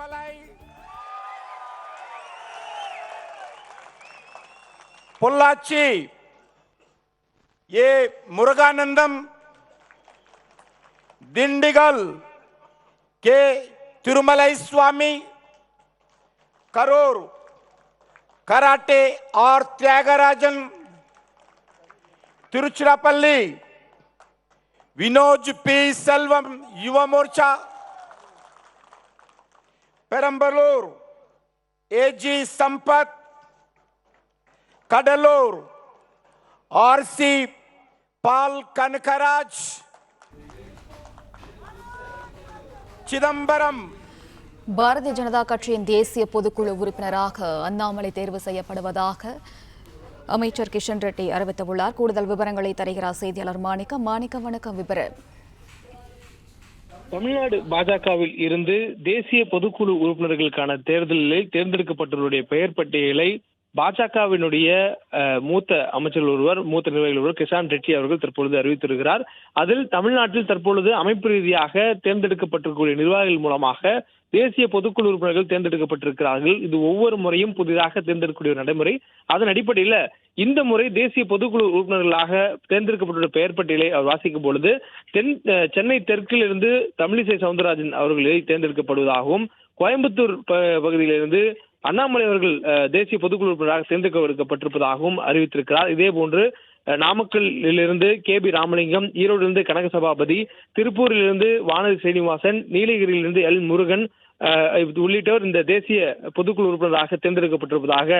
อะไร Pollachi A Muruganandam Dindigul K Thirumalai Swamy Karur karate R Thiyagarajan Tiruchirappalli Vinoj P Selvam Yuva Morcha Perambalur AG Sampath Cuddalore RC Paul Kanagaraj Chidambaram. Bharatiya Janata கட்சியின் தேசிய பொதுக்குழு உறுப்பினராக அண்ணாமலை தேர்வு செய்யப்படுவதாக அமைச்சர் கிஷன் ரெட்டி அறிவித்துள்ளார். கூடுதல் விவரங்களை தருகிறார் செய்தியாளர் மாணிக்க மாணிக்க வணக்கம். விபரம் தமிழ்நாடு பாஜகவில் இருந்து தேசிய பொதுக்குழு உறுப்பினர்களுக்கான தேர்தலில் தேர்ந்தெடுக்கப்பட்டவருடைய பெயர் பட்டியலை பாஜகவினுடைய மூத்த அமைச்சர்கள் ஒருவர் மூத்த நிர்வாகிகள் ஒருவர் கிஷான் ரெட்டி அவர்கள் தற்பொழுது அறிவித்திருக்கிறார். அதில் தமிழ்நாட்டில் தற்பொழுது அமைப்பு ரீதியாக தேர்ந்தெடுக்கப்பட்டிருக்கக்கூடிய நிர்வாகிகள் மூலமாக தேசிய பொதுக்குழு உறுப்பினர்கள் தேர்ந்தெடுக்கப்பட்டிருக்கிறார்கள். இது ஒவ்வொரு முறையும் புதிதாக தேர்ந்தெடுக்கக்கூடிய ஒரு நடைமுறை. அதன் அடிப்படையில் இந்த முறை தேசிய பொதுக்குழு உறுப்பினர்களாக தேர்ந்தெடுக்கப்பட்டுள்ள பெயர் பட்டியலை அவர் வாசிக்கும் பொழுது தென் அஹ், சென்னை தெற்கில் இருந்து தமிழிசை சவுந்தரராஜன் அவர்களை தேர்ந்தெடுக்கப்படுவதாகவும் கோயம்புத்தூர் ப- பகுதியிலிருந்து அண்ணாமலை அவர்கள் அஹ், தேசிய பொதுக்குழு உறுப்பினராக தேர்ந்தெடுக்கப்பட்டிருப்பதாகவும் அறிவித்திருக்கிறார். இதே போன்று நாமக்கல்லிருந்து கே பி ராமலிங்கம் ஈரோடிலிருந்து கனக சபாபதி திருப்பூரிலிருந்து வானதி சீனிவாசன் நீலகிரியிலிருந்து எல் முருகன் உள்ளிட்டோர் இந்த தேசிய பொதுக்குழு உறுப்பினராக தேர்ந்தெடுக்கப்பட்டிருப்பதாக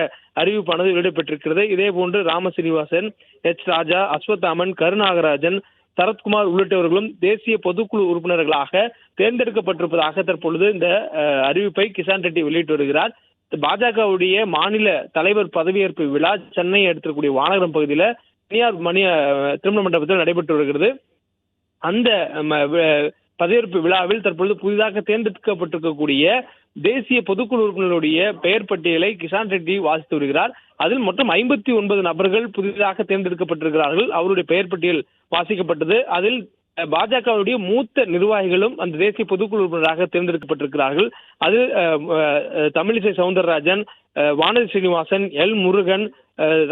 அறிவிப்பானது வெளியிடப்பட்டிருக்கிறது. இதே போன்று ராம சீனிவாசன் எச் ராஜா அஸ்வத்தாமன் கருநாகராஜன் சரத்குமார் உள்ளிட்டவர்களும் தேசிய பொதுக்குழு உறுப்பினர்களாக தேர்ந்தெடுக்கப்பட்டிருப்பதாக தற்பொழுது இந்த அறிவிப்பை கிஷான் ரெட்டி வெளியிட்டு வருகிறார். பாஜகவுடைய மாநில தலைவர் பதவியேற்பு விழா சென்னை எடுத்திருக்கக்கூடிய வானகரம் பகுதியில தனியார் மணி திருமண மண்டபத்தில் நடைபெற்று வருகிறது. அந்த பதவியேற்பு விழாவில் தற்பொழுது புதிதாக தேர்ந்தெடுக்கப்பட்டிருக்கக்கூடிய தேசிய பொதுக்குழு உறுப்பினருடைய பெயர் பட்டியலை கிஷான் ரெட்டி வாசித்து வருகிறார். அதில் மொத்தம் ஐம்பத்தி ஒன்பது நபர்கள் புதிதாக தேர்ந்தெடுக்கப்பட்டிருக்கிறார்கள். அவருடைய பெயர் பட்டியல் வாசிக்கப்பட்டது. அதில் பாஜகவுடைய மூத்த நிர்வாகிகளும் அந்த தேசிய பொதுக்குழு உறுப்பினராக தேர்ந்தெடுக்கப்பட்டிருக்கிறார்கள். அது தமிழிசை சவுந்தரராஜன் வானதி ஸ்ரீனிவாசன் எல் முருகன்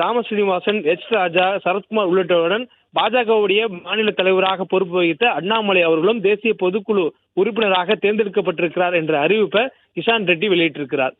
ராம ஸ்ரீனிவாசன் எச் ராஜா சரத்குமார் உள்ளிட்டவருடன் பாஜகவுடைய மாநில தலைவராக பொறுப்பு வகித்த அண்ணாமலை அவர்களும் தேசிய பொதுக்குழு உறுப்பினராக தேர்ந்தெடுக்கப்பட்டிருக்கிறார் என்ற அறிவிப்பை கிஷான் ரெட்டி வெளியிட்டிருக்கிறார்.